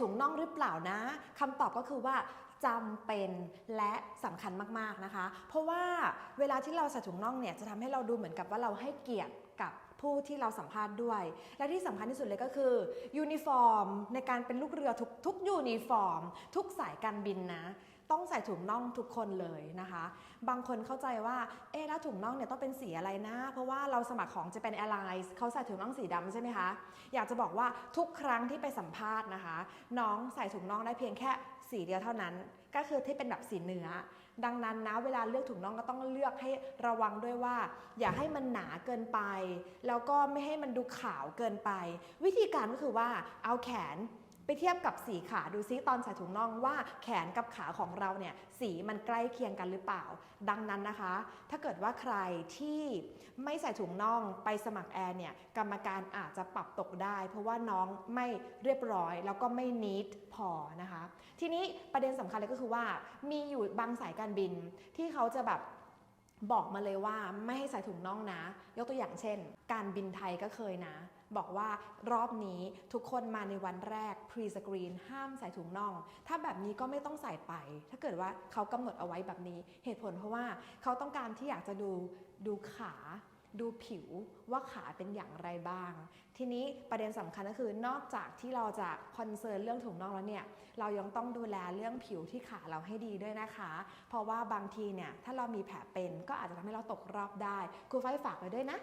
ถุงน่องหรือเปล่านะคำตอบก็คือว่าจำเป็นและสำคัญมากๆนะคะ เพราะว่าเวลาที่เราใส่ถุงน่องเนี่ยจะทำให้เราดูเหมือนกับว่าเราให้เกียรติกับ ผู้ที่เราสัมภาษณ์ด้วย และที่สำคัญที่สุดเลยก็คือยูนิฟอร์มในการเป็นลูกเรือทุกทุกยูนิฟอร์ม ทุกสายการบินนะ ต้องใส่ถุงน่องทุกคนเลยนะคะ บางคนเข้าใจว่า เอ๊ะแล้วถุงน่องเนี่ยต้องเป็นสีอะไรนะ เพราะว่าเราสมัครของจะเป็น Airlines เขาใส่ถุงน่องสีดำใช่ไหมคะ อยากจะบอกว่าทุกครั้งที่ไปสัมภาษณ์นะคะ น้องใส่ถุงน่องได้เพียงแค่สีเดียวเท่านั้น ก็คือที่เป็นแบบสีเนื้อดังนั้นนะเวลาเลือกถุงน่องก็ต้องเลือกให้ระวังด้วยว่า อย่าให้มันหนาเกินไปแล้วก็ไม่ให้มันดูขาวเกินไป วิธีการก็คือว่าเอาแขนไปเทียบกับสีขาดูซิตอนใส่ถุงน่องว่าแขนกับขาของเราเนี่ยสีมันใกล้เคียงกันหรือเปล่า ดังนั้นนะคะ ถ้าเกิดว่าใครที่ไม่ใส่ถุงน่องไปสมัครแอร์เนี่ยกรรมการอาจจะปรับตกได้ เพราะว่าน้องไม่เรียบร้อย แล้วก็ไม่นิดพอนะคะ ทีนี้ประเด็นสำคัญเลยก็คือว่า มีอยู่บางสายการบินที่เขาจะแบบ บอกมาเลยว่าไม่ให้ใส่ถุงน่องนะ ยกตัวอย่างเช่น การบินไทยก็เคยนะ บอกว่ารอบนี้ทุกคนมาในวันแรกพรีสกรีนห้ามใส่ถุงน่อง ถ้าแบบนี้ก็ไม่ต้องใส่ไป ถ้าเกิดว่าเขากำหนดเอาไว้แบบนี้ เหตุผลเพราะว่าเขาต้องการที่อยากจะดูดูขา ดูผิวว่าขาเป็นอย่างไรบ้าง ทีนี้ประเด็นสำคัญก็คือนอกจากที่เราจะคอนเซิร์นเรื่องถุงน่องแล้วเนี่ยเรายังต้องดูแลเรื่องผิวที่ขาเราให้ดีด้วยนะคะ เพราะว่าบางทีเนี่ยถ้าเรามีแผลเป็นก็อาจจะทำให้เราตกรอบได้ครูไฟฝากไว้ด้วยนะ